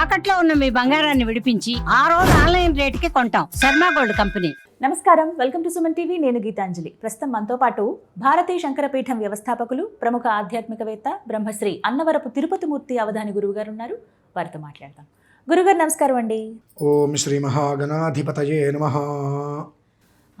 తాకట్లో ఉన్న మీ బంగారాన్ని విడిపించి ఆ రోజు ఆన్లైన్ రేటుకి కొంటాం. Sharma gold company. నమస్కారం. Welcome to Suman TV. నేను గీతాంజలి. ప్రస్తుతం మనతో పాటు భారతీయ శంకరపీఠం వ్యవస్థాపకులు ప్రముఖ ఆధ్యాత్మికవేత్త బ్రహ్మశ్రీ అన్నవరపు తిరుపతి మూర్తి అవధాని గురువు గారు ఉన్నారు వారితో మాట్లాడదాం. గురుగారు నమస్కారం అండి. ఓం శ్రీ మహాగణాధిపతయే నమ.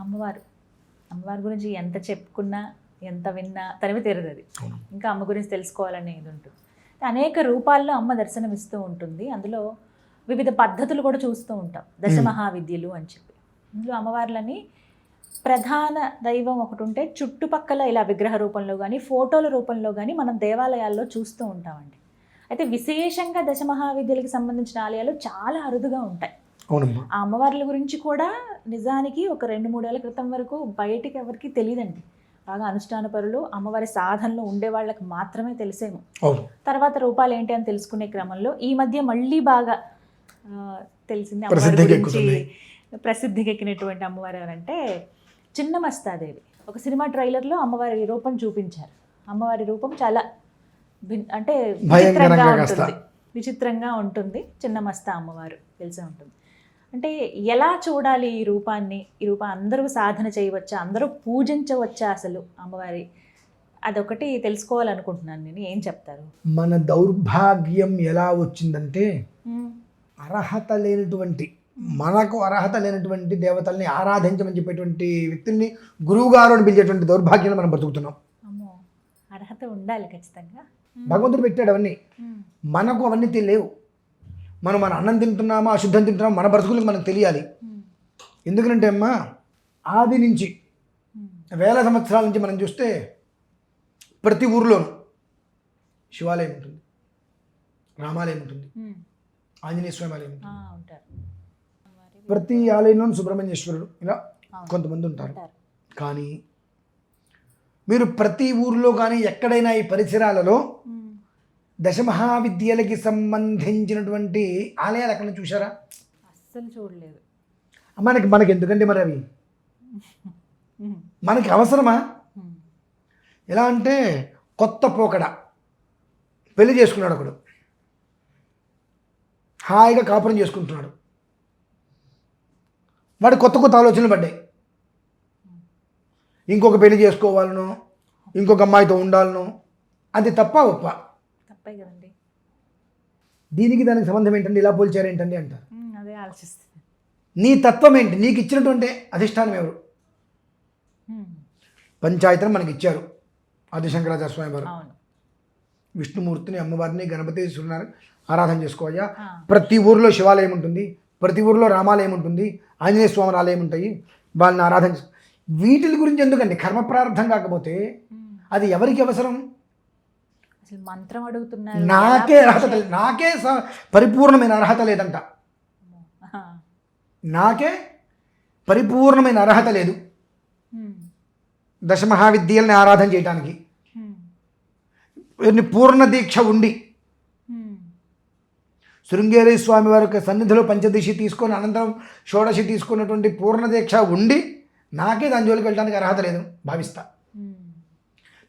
అమ్మవారు. అమ్మవారి గురించి ఎంత చెప్పుకున్నా ఎంత విన్నా తనివి తీరదు అది. ఇంకా అమ్మ గురించి తెలుసుకోవాలనే ఇది ఉంటుంది. అనేక రూపాల్లో అమ్మ దర్శనమిస్తూ ఉంటుంది. అందులో వివిధ పద్ధతులు కూడా చూస్తూ ఉంటాం. దశ మహావిద్యలు అని చెప్పి. అందులో అమ్మవార్లని ప్రధాన దైవం ఒకటి ఉంటే చుట్టుపక్కల ఇలా విగ్రహ రూపంలో కానీ ఫోటోల రూపంలో కానీ మనం దేవాలయాల్లో చూస్తూ ఉంటామండి. అయితే విశేషంగా దశ మహావిద్యలకు సంబంధించిన ఆలయాలు చాలా అరుదుగా ఉంటాయి. ఆ అమ్మవార్ల గురించి కూడా నిజానికి ఒక రెండు మూడేళ్ళ క్రితం వరకు బయటికి ఎవరికి తెలియదండి. బాగా అనుష్ఠాన పరులు అమ్మవారి సాధనలో ఉండే వాళ్ళకి మాత్రమే తెలిసేమో. తర్వాత రూపాలు ఏంటి అని తెలుసుకునే క్రమంలో ఈ మధ్య మళ్ళీ బాగా తెలిసింది అమ్మవారి గురించి. ప్రసిద్ధికి ఎక్కినటువంటి అమ్మవారు ఎవరంటే చిన్న మస్తాదేవి ఒక సినిమా ట్రైలర్లో అమ్మవారి రూపం చూపించారు. అమ్మవారి రూపం చాలా భిన్ అంటే విచిత్రంగా. ఉంటుంది. విచిత్రంగా ఉంటుంది. చిన్న మస్తా అమ్మవారు తెలిసే ఉంటుంది. అంటే ఎలా చూడాలి ఈ రూపాన్ని? ఈ రూపం అందరూ సాధన చేయవచ్చా? అందరూ పూజించవచ్చా అసలు అమ్మవారి? అదొకటి తెలుసుకోవాలనుకుంటున్నాను నేను. ఏం చెప్తారు? మన దౌర్భాగ్యం ఎలా వచ్చిందంటే అర్హత లేనటువంటి మనకు అర్హత లేనటువంటి దేవతల్ని ఆరాధించమని చెప్పేటువంటి వ్యక్తుల్ని గురువుగారు అని పిలిచేటువంటి దౌర్భాగ్యం మనం బతుకుతున్నాం అమ్మో అర్హత ఉండాలి ఖచ్చితంగా. భగవంతుడు పెట్టాడు అవన్నీ. మనకు అవన్నీ తెలియవు మనం మన అన్నం తింటున్నామా అశుద్ధం తింటున్నామా మన బ్రతుకులకు మనకు తెలియాలి. ఎందుకంటే అమ్మా ఆది నుంచి వేల సంవత్సరాల నుంచి మనం చూస్తే ప్రతి ఊర్లోనూ శివాలయం ఉంటుంది. రామాలయం ఉంటుంది. ఆంజనేయ స్వామి ఆలయం ఉంటుంది. ప్రతి ఆలయంలోనూ సుబ్రహ్మణ్యేశ్వరుడు ఇలా. కొంతమంది ఉంటారు. కానీ మీరు ప్రతి ఊర్లో కానీ ఎక్కడైనా ఈ పరిసరాలలో దశమహావిద్యలకి సంబంధించినటువంటి ఆలయాలు ఎక్కడ చూసారా అస్సలు చూడలేదు. మనకి మనకి ఎందుకంటే మరి అవి? మనకి అవసరమా? ఎలా అంటే కొత్త పోకడ. పెళ్ళి చేసుకున్నాడు ఒకడు. హాయిగా కాపురం చేసుకుంటున్నాడు. వాడి కొత్త కొత్త ఆలోచనలు పడ్డాయి. ఇంకొక పెళ్ళి చేసుకోవాలనో ఇంకొక అమ్మాయితో ఉండాలనో అది తప్ప ఒప్ప. తప్పే కదండి. దీనికి దానికి సంబంధం ఏంటండి? ఇలా పోల్చారు ఏంటండి అంటారు? అదే ఆలోచిస్తుంది నీ తత్వం ఏంటి? నీకు ఇచ్చినటువంటి అధిష్టానం ఎవరు? పంచాయతీని మనకి ఇచ్చారు ఆదిశంకరాచార్య స్వామి వారు విష్ణుమూర్తిని అమ్మవారిని గణపతి సూర్యనారాయణ ఆరాధన చేసుకోవయ్యా. ఆ, ప్రతి ఊరిలో శివాలయం ఉంటుంది. ప్రతి ఊరిలో రామాలయం ఉంటుంది. ఆంజనేయ స్వామి ఆలయం ఉంటాయి. వాళ్ళని ఆరాధన వీటిల గురించి ఎందుకండి? కర్మ ప్రారంభం కాకపోతే అది ఎవరికి అవసరం? అసలు మంత్రం అడుగుతున్నారు. నాకే అర్హత లేదు. నాకే పరిపూర్ణమైన అర్హత లేదంట. నాకే పరిపూర్ణమైన అర్హత లేదు. దశ మహావిద్యల్ని ఆరాధన చేయడానికి వీరిని పూర్ణ దీక్ష ఉండి శృంగేరి స్వామి వారి యొక్క సన్నిధిలో పంచదశి తీసుకొని అనంతరం షోడశి తీసుకున్నటువంటి పూర్ణ దీక్ష ఉండి నాకే దాని జోలికి వెళ్ళడానికి అర్హత లేదు. భావిస్తా.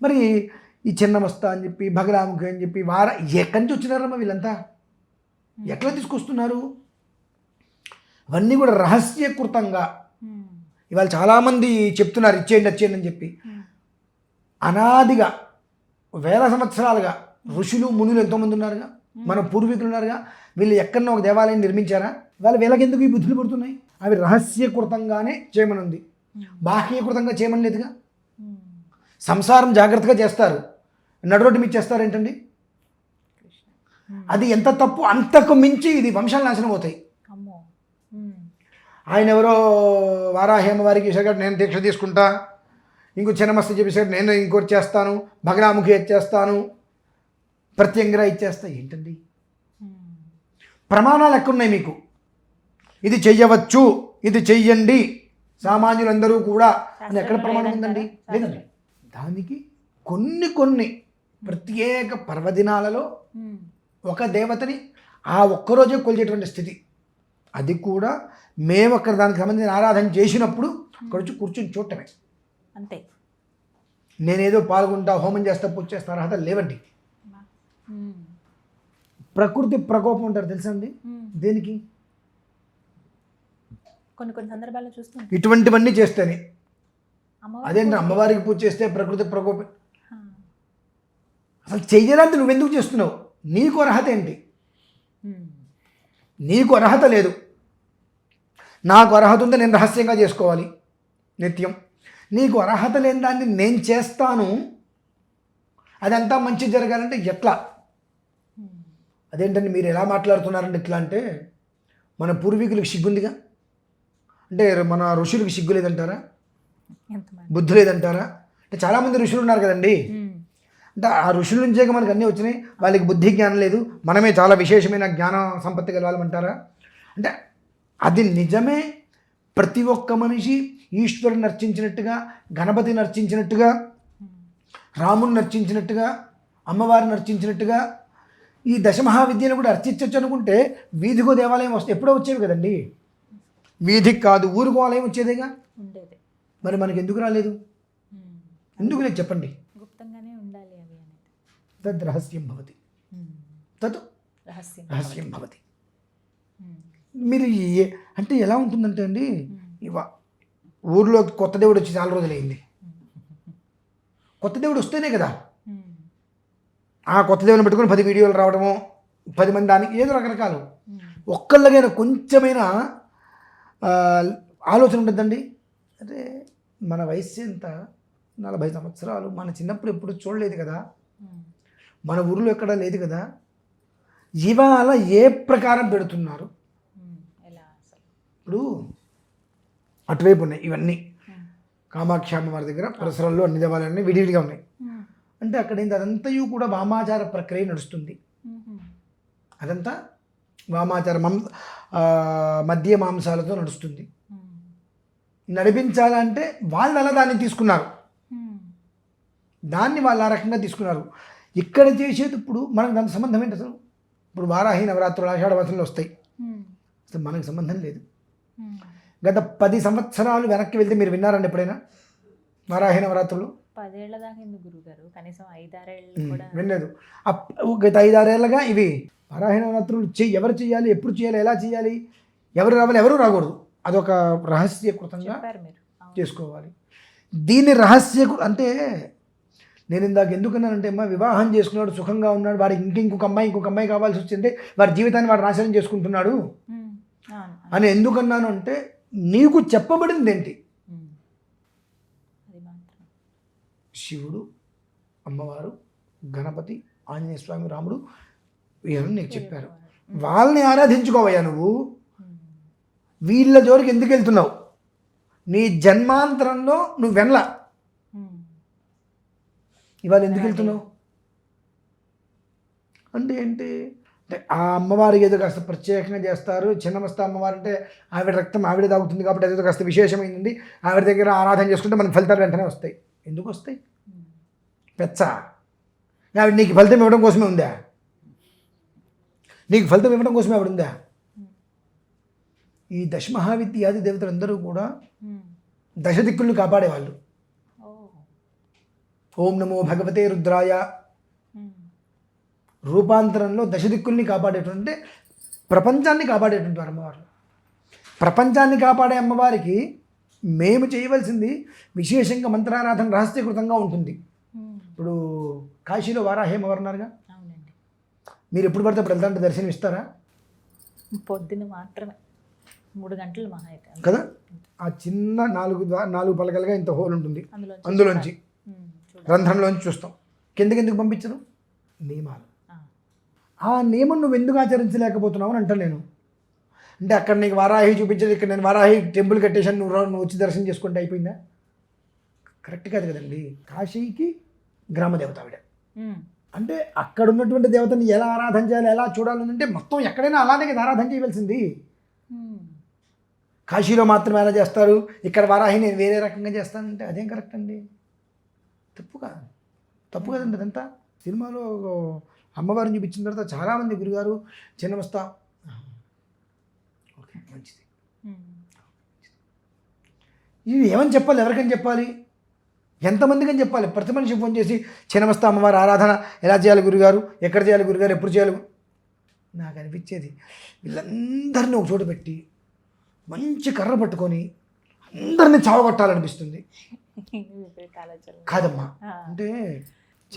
మరి ఈ చిన్నమస్త అని చెప్పి భగరాముఖి అని చెప్పి వార ఎక్కడి నుంచి వచ్చినారమ్మా వీళ్ళంతా? ఎట్లా తీసుకొస్తున్నారు? అవన్నీ కూడా రహస్యకృతంగా. ఇవాళ చాలామంది చెప్తున్నారు ఇచ్చేయండి వచ్చేయండి అని చెప్పి. అనాదిగా వేల సంవత్సరాలుగా ఋషులు మునులు ఎంతోమంది ఉన్నారుగా? మన పూర్వీకులు ఉన్నారుగా? వీళ్ళు ఎక్కడన్నా ఒక దేవాలయం నిర్మించారా? వాళ్ళు వీళ్ళకి ఎందుకు ఈ బుద్ధులు పుడుతున్నాయి? అవి రహస్యకృతంగానే చేయమనుంది. బాహ్యకృతంగా చేయమని లేదుగా సంసారం జాగ్రత్తగా చేస్తారు. నడురోడ్డు మీద చేస్తారు ఏంటండి కృష్ణ. ఉమ్, అది ఎంత తప్పు? అంతకు మించి ఇది వంశాలు నాశనం అవుతాయి. ఆయన ఎవరో వారాహేమ వారికి చేశాడు నేను దీక్ష తీసుకుంటా. ఇంకో చిన్నమస్త చెప్పేసాడు నేను ఇంకోటి చేస్తాను. భగనాముఖి చేస్తాను. ప్రత్యంగరా ఇచ్చేస్తా ఏంటండి? ప్రమాణాలు ఎక్కడున్నాయి మీకు? ఇది చెయ్యవచ్చు. ఇది చెయ్యండి. సామాన్యులందరూ కూడా. అని ఎక్కడ ప్రమాణం ఉందండి? లేదండి. దానికి కొన్ని కొన్ని ప్రత్యేక పర్వదినాలలో ఒక దేవతని ఆ ఒక్కరోజే కొలిచేటువంటి స్థితి. అది కూడా మేము అక్కడ దానికి సంబంధించిన ఆరాధన చేసినప్పుడు అక్కడ వచ్చి కూర్చొని చూడటమే. అంతే. నేనేదో పాల్గొంటా హోమం చేస్తా పూజ చేస్తా అర్హత లేవండి. ప్రకృతి ప్రకోపం అంటారు తెలుసా అండి? దేనికి? కొన్ని కొన్ని సందర్భాల్లో చూస్తుంటాం. ఇటువంటివన్నీ చేస్తేనే. అదేంటి? అమ్మవారికి పూజ చేస్తే ప్రకృతి ప్రకోపం. అసలు చెయ్యడానికి నువ్వెందుకు చేస్తున్నావు? నీకు అర్హత ఏంటి? ఉమ్. నీకు అర్హత లేదు. నాకు అర్హత ఉంటే నేను రహస్యంగా చేసుకోవాలి. నిత్యం. నీకు అర్హత లేని దాన్ని నేను చేస్తాను. అదంతా మంచి జరగాలంటే ఎట్లా? ఉమ్. అదేంటండి మీరు ఎలా మాట్లాడుతున్నారండి ఇట్లా అంటే మన పూర్వీకులకు సిగ్గుందిగా? అంటే మన ఋషులకు సిగ్గు లేదంటారా? బుద్ధి లేదంటారా? అంటే చాలామంది ఋషులు ఉన్నారు కదండి. ఉమ్. అంటే ఆ ఋషుల నుంచే మనకు అన్నీ వచ్చినాయి. వాళ్ళకి బుద్ధి జ్ఞానం లేదు. మనమే చాలా విశేషమైన జ్ఞాన సంపత్తి కలవాలంటారా అంటే అది నిజమే. ప్రతి ఒక్క మనిషి ఈశ్వరుని నర్చించినట్టుగా గణపతిని నర్చించినట్టుగా రాముని నర్చించినట్టుగా అమ్మవారిని నర్చించినట్టుగా ఈ దశమహావిద్యను కూడా అర్చించవచ్చు అనుకుంటే వీధికో దేవాలయం వస్తే ఎప్పుడో వచ్చేవి కదండి. వీధికి కాదు ఊరుకో ఆలయం వచ్చేదేగా? మరి మనకి ఎందుకు రాలేదు. ఎందుకు లేదు చెప్పండి గుప్తంగానే ఉండాలి అవి అనేది తద్ రహస్యం భవతి. తత్ రహస్యం రహస్యం భవతి. మీరు అంటే ఎలా ఉంటుందంటే అండి ఇవ ఊర్లో కొత్త దేవుడు వచ్చి చాలా రోజులైంది కొత్త దేవుడు వస్తేనే కదా. ఆ కొత్త దేవుని పెట్టుకొని పది వీడియోలు రావడము పది మంది దానికి ఏదో రకరకాలు. ఒక్కళ్ళకైనా కొంచెమైనా ఆలోచన ఉంటుందండి అదే మన వయస్సు ఎంత నలభై సంవత్సరాలు మన చిన్నప్పుడు ఎప్పుడు చూడలేదు కదా. మన ఊరిలో ఎక్కడా లేదు కదా? ఇవాళ ఏ ప్రకారం పెడుతున్నారు? ఇప్పుడు అటువైపు ఉన్నాయి ఇవన్నీ. ఉమ్. కామాక్షి అమ్మవారి దగ్గర పరిసరాల్లో అన్ని దేవాలయాన్ని విడివిడిగా ఉన్నాయి. అంటే అక్కడ ఏంటి అదంతయు కూడా వామాచార ప్రక్రియ నడుస్తుంది. అదంతా వామాచార మం మద్య మాంసాలతో నడుస్తుంది. నడిపించాలంటే వాళ్ళు అలా దాన్ని తీసుకున్నారు. దాన్ని వాళ్ళు ఆ రకంగా తీసుకున్నారు. ఇక్కడ చేసేది ఇప్పుడు మనకు దాని సంబంధం ఏంటి అసలు? ఇప్పుడు వారాహి నవరాత్రులు ఆషాఢ మాసంలో వస్తాయి. అసలు మనకు సంబంధం లేదు. గత పది సంవత్సరాలు వెనక్కి వెళ్తే మీరు విన్నారండి ఎప్పుడైనా? వారాహి నవరాత్రులు? పదేళ్ళ దాకా ఎందుకు గురువు గారు కనీసం ఐదారేళ్ళు ఉమ్, కూడా వినలేదు. గత ఐదారేళ్ళగా ఇవి వారాహి నవరాత్రులు చెయ్యి ఎవరు చేయాలి ఎప్పుడు చేయాలి ఎలా చేయాలి ఎవరు రావాలి ఎవరు రాకూడదు. అదొక రహస్యకృతంగా. చేసుకోవాలి. దీన్ని రహస్య అంటే నేను ఇందాక ఎందుకన్నానంటే అమ్మా వివాహం చేసుకున్నాడు సుఖంగా ఉన్నాడు వాడికి ఇంక ఇంకొక అమ్మాయి ఇంకొక అమ్మాయి కావాల్సి వచ్చింటే వాడి జీవితాన్ని వాడు నాశనం చేసుకుంటున్నాడు? అని ఎందుకన్నాను అంటే నీకు చెప్పబడింది ఏంటి శివుడు అమ్మవారు గణపతి ఆంజనేయ స్వామి రాముడు వీళ్ళని నీకు చెప్పారు. వాళ్ళని ఆరాధించుకోవయ్యా నువ్వు. వీళ్ళ జోలికి ఎందుకు వెళ్తున్నావు? నీ జన్మాంతరంలో నువ్వు ఉమ్. ఇవాళ ఎందుకు వెళ్తున్నావు? అంటే ఏంటి? అంటే ఆ అమ్మవారికి ఏదో కాస్త ప్రత్యేకంగా చేస్తారు. చిన్నమస్త అమ్మవారు అంటే ఆవిడ రక్తం ఆవిడ తాగుతుంది కాబట్టి అదేదో కాస్త విశేషమైంది ఆవిడ దగ్గర ఆరాధన చేసుకుంటే మనకి ఫలితాలు వెంటనే వస్తాయి. ఎందుకు వస్తాయి. పెచ్చ? ఆవిడ నీకు ఫలితం ఇవ్వడం కోసమే ఉందా? నీకు ఫలితం ఇవ్వడం కోసమే ఆవిడ ఉందా? ఈ దశమహావిద్యాది దేవతలందరూ కూడా. దశ దిక్కులను కాపాడేవాళ్ళు. ఓం నమో భగవతే రుద్రాయ. రూపాంతరంలో దశ దిక్కుల్ని కాపాడేటువంటి ప్రపంచాన్ని కాపాడేటువంటి వారు అమ్మవారు. ప్రపంచాన్ని కాపాడే అమ్మవారికి మేము చేయవలసింది విశేషంగా మంత్రారాధన రహస్యకృతంగా ఉంటుంది. ఇప్పుడు కాశీలో వారాహి అమ్మవారు ఉన్నారుగా అవునండి. మీరు ఎప్పుడు పడితే అప్పుడు వెళ్తాంటే దర్శనం ఇస్తారా పొద్దున మాత్రమే. మూడు గంటలు మహా. కదా? ఆ చిన్న నాలుగు నాలుగు పలకలుగా ఇంత హోల్ ఉంటుంది. అందులో అందులోంచి. రంధ్రంలోంచి చూస్తాం. కిందకి ఎందుకు పంపించరు? నియమాలు. ఆ. నియమం నువ్వు ఎందుకు ఆచరించలేకపోతున్నావు అని అంటాను నేను. అంటే అక్కడ నీకు వారాహి చూపించేది ఇక్కడ నేను వారాహి టెంపుల్ కట్టేశాను నువ్వు రా- నువ్వు వచ్చి దర్శనం చేసుకుంటే అయిపోయిందా? కరెక్ట్ కాదు కదండి. కాశీకి గ్రామ దేవత ఆవిడ. అంటే అక్కడ ఉన్నటువంటి దేవతని ఎలా ఆరాధన చేయాలి ఎలా చూడాలని అంటే మొత్తం ఎక్కడైనా అలానే కదా ఆరాధన చేయవలసింది. కాశీలో మాత్రం ఎలా చేస్తారు? ఇక్కడ వారాహి నేను వేరే రకంగా చేస్తానంటే అదేం కరెక్ట్ అండి? తప్పు కాదు తప్పు కదండి అదంతా. సినిమాలో అమ్మవారిని చూపించిన తర్వాత చాలామంది గురుగారు చిన్నమస్తా ఓకే మంచిది. ఇది ఏమని చెప్పాలి? ఎవరికని చెప్పాలి? ఎంతమందికని చెప్పాలి? ప్రతి మనిషి ఫోన్ చేసి చిన్నమస్తా అమ్మవారి ఆరాధన ఎలా చేయాలి గురుగారు? ఎక్కడ చేయాలి గురుగారు? ఎప్పుడు చేయాలి? నాకు అనిపించేది వీళ్ళందరినీ ఒక చోట పెట్టి మంచి కర్ర పట్టుకొని అందరినీ చావగొట్టాలనిపిస్తుంది. కాదమ్మా. అంటే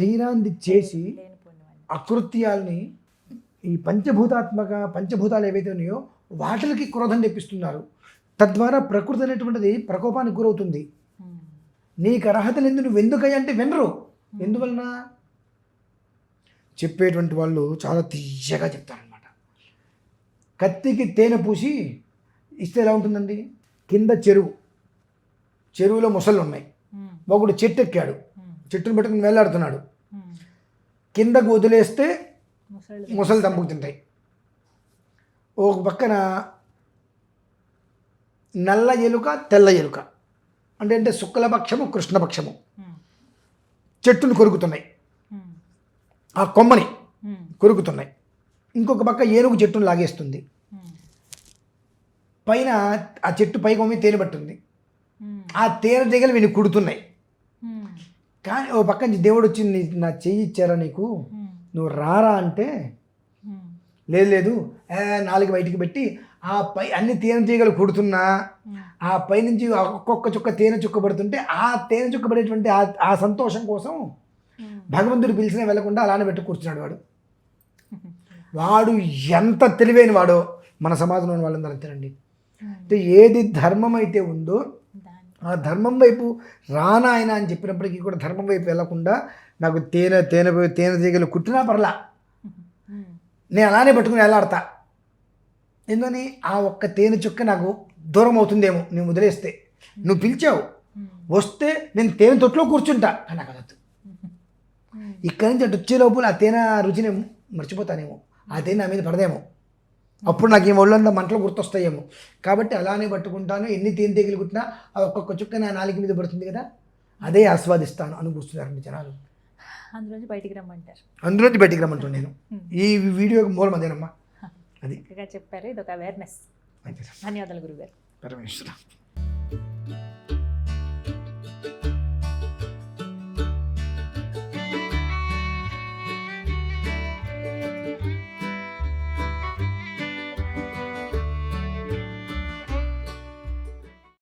చేయరాంది చేసి. అకృత్యాల్ని ఈ పంచభూతాత్మక పంచభూతాలు ఏవైతే ఉన్నాయో వాటికి క్రోధం తెప్పిస్తున్నారు. తద్వారా ప్రకృతి అనేటువంటిది ప్రకోపానికి గురవుతుంది. నీకు అర్హత లేదు నువ్వు ఎందుకయ్యా అంటే వినరు. ఎందువలన? చెప్పేటువంటి వాళ్ళు చాలా తీయగా చెప్తారనమాట కత్తికి తేనె పూసి ఇస్తే ఎలా ఉంటుందండి? కింద చెరువు. చెరువులో మొసళ్ళు ఉన్నాయి ఒకడు చెట్టు ఎక్కాడు చెట్టును పట్టుకుని వేలాడుతున్నాడు. కిందకు వదిలేస్తే మొసలు తంపుకుతుంటాయి ఒక పక్కన నల్ల ఎలుక తెల్ల ఎలుక. అంటే అంటే శుక్లపక్షము కృష్ణపక్షము. చెట్టును కొరుకుతున్నాయి. ఆ కొమ్మని కొరుకుతున్నాయి. ఇంకొక పక్క ఏనుగు చెట్టును లాగేస్తుంది. పైన ఆ చెట్టు పై కొమ్మి తేనె పట్టుంది. ఆ తేనె తీగలు వీని కుడుతున్నాయి. కానీ ఓ పక్క నుంచి దేవుడు వచ్చి నీ నా చెయ్యి ఇచ్చారా నీకు? నువ్వు రారా అంటే? లేదు లేదు. నాలుగు బయటికి పెట్టి ఆ పై అన్ని తేనె తీగలు కుడుతున్నా. ఆ పై నుంచి ఒక్కొక్క చుక్క తేనె చుక్క పడుతుంటే ఆ తేనె చుక్క పడేటువంటి ఆ సంతోషం కోసం భగవంతుడు పిలిచిన వెళ్ళకుండా అలానే పెట్టి కూర్చున్నాడు వాడు. వాడు ఎంత తెలివైన వాడో మన సమాజంలోని వాళ్ళందరూ అంతేనండి. ఏది ధర్మం అయితే ఉందో ధర్మం వైపు రానాయన అని చెప్పినప్పటికీ కూడా ధర్మం వైపు వెళ్ళకుండా నాకు తేనె తేనె తేనె తీగలు కుట్టినా పర్లా. నేను అలానే పట్టుకుని వెళ్ళాడతా. ఎందుకని? ఆ ఒక్క తేనె చుక్క నాకు దూరం అవుతుందేమో నేను వదిలేస్తే. నువ్వు పిలిచావు. వస్తే నేను తేనె తొట్లో కూర్చుంటా. కానీ నాకు అదొద్దు. ఇక్కడి నుంచి అటు వచ్చే లోపల ఆ తేనె రుచిని మర్చిపోతానేమో. ఆ తేనె నా మీద పడదేమో. అప్పుడు నాకు ఈ ఒళ్ళంతా మంటలు గుర్తొస్తాయేమో. కాబట్టి అలానే పట్టుకుంటాను. ఎన్ని తేనె తీగలు కుట్టినా ఆ ఒక్కొక్క చుక్క నా నాలుగు మీద పడుతుంది కదా. అదే ఆస్వాదిస్తాను అని కూర్చున్నారండి జనాలు. అందులోంచి బయటికి రమ్మంటారు. అందులోంచి బయటికి రమ్మంటాను నేను. ఈ వీడియోకి మూలం అదేనమ్మా. అది. చెప్పారు. ఇది ఒక అవేర్నెస్ ధన్యవాదాలు గురుగారు. పరమేశ్వర.